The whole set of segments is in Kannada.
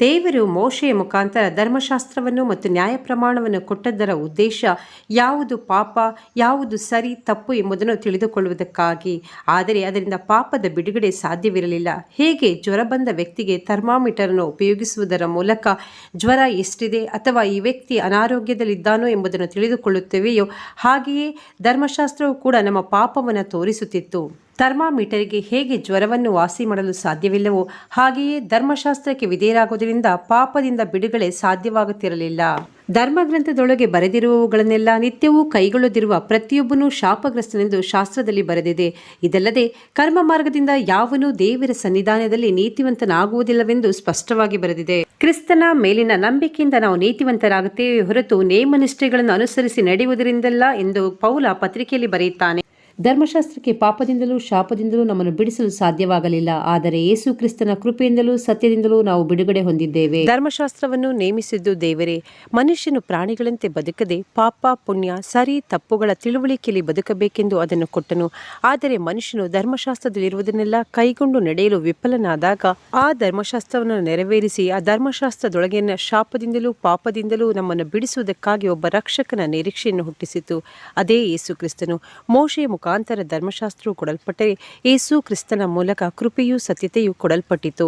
ದೇವರು ಮೋಶೆಯ ಮುಖಾಂತರ ಧರ್ಮಶಾಸ್ತ್ರವನ್ನು ಮತ್ತು ನ್ಯಾಯ ಪ್ರಮಾಣವನ್ನು ಕೊಟ್ಟದ್ದರ ಉದ್ದೇಶ ಯಾವುದು ಪಾಪ, ಯಾವುದು ಸರಿ, ತಪ್ಪು ಎಂಬುದನ್ನು ತಿಳಿದುಕೊಳ್ಳುವುದಕ್ಕಾಗಿ. ಆದರೆ ಅದರಿಂದ ಪಾಪದ ಬಿಡುಗಡೆ ಸಾಧ್ಯವಿರಲಿಲ್ಲ. ಹೇಗೆ ಜ್ವರ ಬಂದ ವ್ಯಕ್ತಿಗೆ ಥರ್ಮಾಮೀಟರ್ ಅನ್ನು ಉಪಯೋಗಿಸುವುದರ ಮೂಲಕ ಜ್ವರ ಎಷ್ಟಿದೆ ಅಥವಾ ಈ ವ್ಯಕ್ತಿ ಅನಾರೋಗ್ಯದಲ್ಲಿದ್ದಾನೋ ಎಂಬುದನ್ನು ತಿಳಿದುಕೊಳ್ಳುತ್ತೇವೆಯೋ, ಹಾಗೆಯೇ ಧರ್ಮಶಾಸ್ತ್ರವು ಕೂಡ ನಮ್ಮ ಪಾಪವನ್ನು ತೋರಿಸುತ್ತಿತ್ತು. ಥರ್ಮಾಮೀಟರ್ಗೆ ಹೇಗೆ ಜ್ವರವನ್ನು ವಾಸಿ ಮಾಡಲು ಸಾಧ್ಯವಿಲ್ಲವೋ ಹಾಗೆಯೇ ಧರ್ಮಶಾಸ್ತ್ರಕ್ಕೆ ವಿಧೇಯರಾಗುವುದರಿಂದ ಪಾಪದಿಂದ ಬಿಡುಗಡೆ ಸಾಧ್ಯವಾಗುತ್ತಿರಲಿಲ್ಲ. ಧರ್ಮಗ್ರಂಥದೊಳಗೆ ಬರೆದಿರುವವುಗಳನ್ನೆಲ್ಲ ನಿತ್ಯವೂ ಕೈಗೊಳ್ಳದಿರುವ ಪ್ರತಿಯೊಬ್ಬನೂ ಶಾಪಗ್ರಸ್ತನೆಂದು ಶಾಸ್ತ್ರದಲ್ಲಿ ಬರೆದಿದೆ. ಇದಲ್ಲದೆ ಕರ್ಮ ಮಾರ್ಗದಿಂದ ಯಾವನೂ ದೇವರ ಸನ್ನಿಧಾನದಲ್ಲಿ ನೀತಿವಂತನಾಗುವುದಿಲ್ಲವೆಂದು ಸ್ಪಷ್ಟವಾಗಿ ಬರೆದಿದೆ. ಕ್ರಿಸ್ತನ ಮೇಲಿನ ನಂಬಿಕೆಯಿಂದ ನಾವು ನೀತಿವಂತರಾಗುತ್ತೇವೆ ಹೊರತು ನೇಮನಿಷ್ಠೆಗಳನ್ನು ಅನುಸರಿಸಿ ನಡೆಯುವುದರಿಂದಲ್ಲ ಎಂದು ಪೌಲ ಪತ್ರಿಕೆಯಲ್ಲಿ ಬರೆಯುತ್ತಾನೆ. ಧರ್ಮಶಾಸ್ತ್ರಕ್ಕೆ ಪಾಪದಿಂದಲೂ ಶಾಪದಿಂದಲೂ ನಮ್ಮನ್ನು ಬಿಡಿಸಲು ಸಾಧ್ಯವಾಗಲಿಲ್ಲ. ಆದರೆ ಯೇಸು ಕ್ರಿಸ್ತನ ಕೃಪೆಯಿಂದಲೂ ಸತ್ಯದಿಂದಲೂ ನಾವು ಬಿಡುಗಡೆ ಹೊಂದಿದ್ದೇವೆ. ಧರ್ಮಶಾಸ್ತ್ರವನ್ನು ನೇಮಿಸಿದ್ದು ದೇವರೇ, ಮನುಷ್ಯನು ಪ್ರಾಣಿಗಳಂತೆ ಬದುಕದೆ ಪಾಪ, ಪುಣ್ಯ, ಸರಿ, ತಪ್ಪುಗಳ ತಿಳುವಳಿಕೆಯಲ್ಲಿ ಬದುಕಬೇಕೆಂದು ಅದನ್ನು ಕೊಟ್ಟನು. ಆದರೆ ಮನುಷ್ಯನು ಧರ್ಮಶಾಸ್ತ್ರದಲ್ಲಿರುವುದನ್ನೆಲ್ಲ ಕೈಗೊಂಡು ನಡೆಯಲು ವಿಫಲನಾದಾಗ ಆ ಧರ್ಮಶಾಸ್ತ್ರವನ್ನು ನೆರವೇರಿಸಿ ಆ ಧರ್ಮಶಾಸ್ತ್ರದೊಳಗಿನ ಶಾಪದಿಂದಲೂ ಪಾಪದಿಂದಲೂ ನಮ್ಮನ್ನು ಬಿಡಿಸುವುದಕ್ಕಾಗಿ ಒಬ್ಬ ರಕ್ಷಕನ ನಿರೀಕ್ಷೆಯನ್ನು ಹುಟ್ಟಿಸಿತು. ಅದೇ ಯೇಸು ಕ್ರಿಸ್ತನು ಮುಖಾಂತರ ಧರ್ಮಶಾಸ್ತ್ರವು ಕೊಡಲ್ಪಟ್ಟರೆ ಏಸು ಕ್ರಿಸ್ತನ ಮೂಲಕ ಕೃಪೆಯೂ ಸತ್ಯತೆಯೂ ಕೊಡಲ್ಪಟ್ಟಿತು.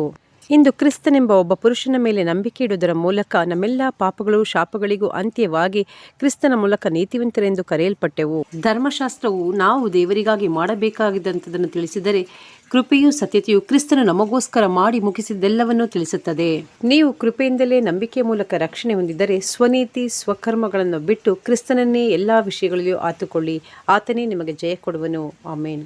ಇಂದು ಕ್ರಿಸ್ತನೆಂಬ ಒಬ್ಬ ಪುರುಷನ ಮೇಲೆ ನಂಬಿಕೆ ಇಡುವುದರ ಮೂಲಕ ನಮ್ಮೆಲ್ಲ ಪಾಪಗಳು ಶಾಪಗಳಿಗೂ ಅಂತ್ಯವಾಗಿ ಕ್ರಿಸ್ತನ ಮೂಲಕ ನೀತಿವಂತರೆಂದು ಕರೆಯಲ್ಪಟ್ಟೆವು. ಧರ್ಮಶಾಸ್ತ್ರವು ನಾವು ದೇವರಿಗಾಗಿ ಮಾಡಬೇಕಾಗಿದ್ದಂಥದನ್ನು ತಿಳಿಸಿದರೆ ಕೃಪೆಯು ಸತ್ಯತೆಯು ಕ್ರಿಸ್ತನು ನಮಗೋಸ್ಕರ ಮಾಡಿ ಮುಗಿಸಿದ್ದೆಲ್ಲವನ್ನೂ ತಿಳಿಸುತ್ತದೆ. ನೀವು ಕೃಪೆಯಿಂದಲೇ ನಂಬಿಕೆ ಮೂಲಕ ರಕ್ಷಣೆ ಹೊಂದಿದ್ದರೆ ಸ್ವನೀತಿ ಸ್ವಕರ್ಮಗಳನ್ನು ಬಿಟ್ಟು ಕ್ರಿಸ್ತನನ್ನೇ ಎಲ್ಲ ವಿಷಯಗಳಲ್ಲಿಯೂ ಆತುಕೊಳ್ಳಿ. ಆತನೇ ನಿಮಗೆ ಜಯ ಕೊಡುವನು. ಆಮೇನ್.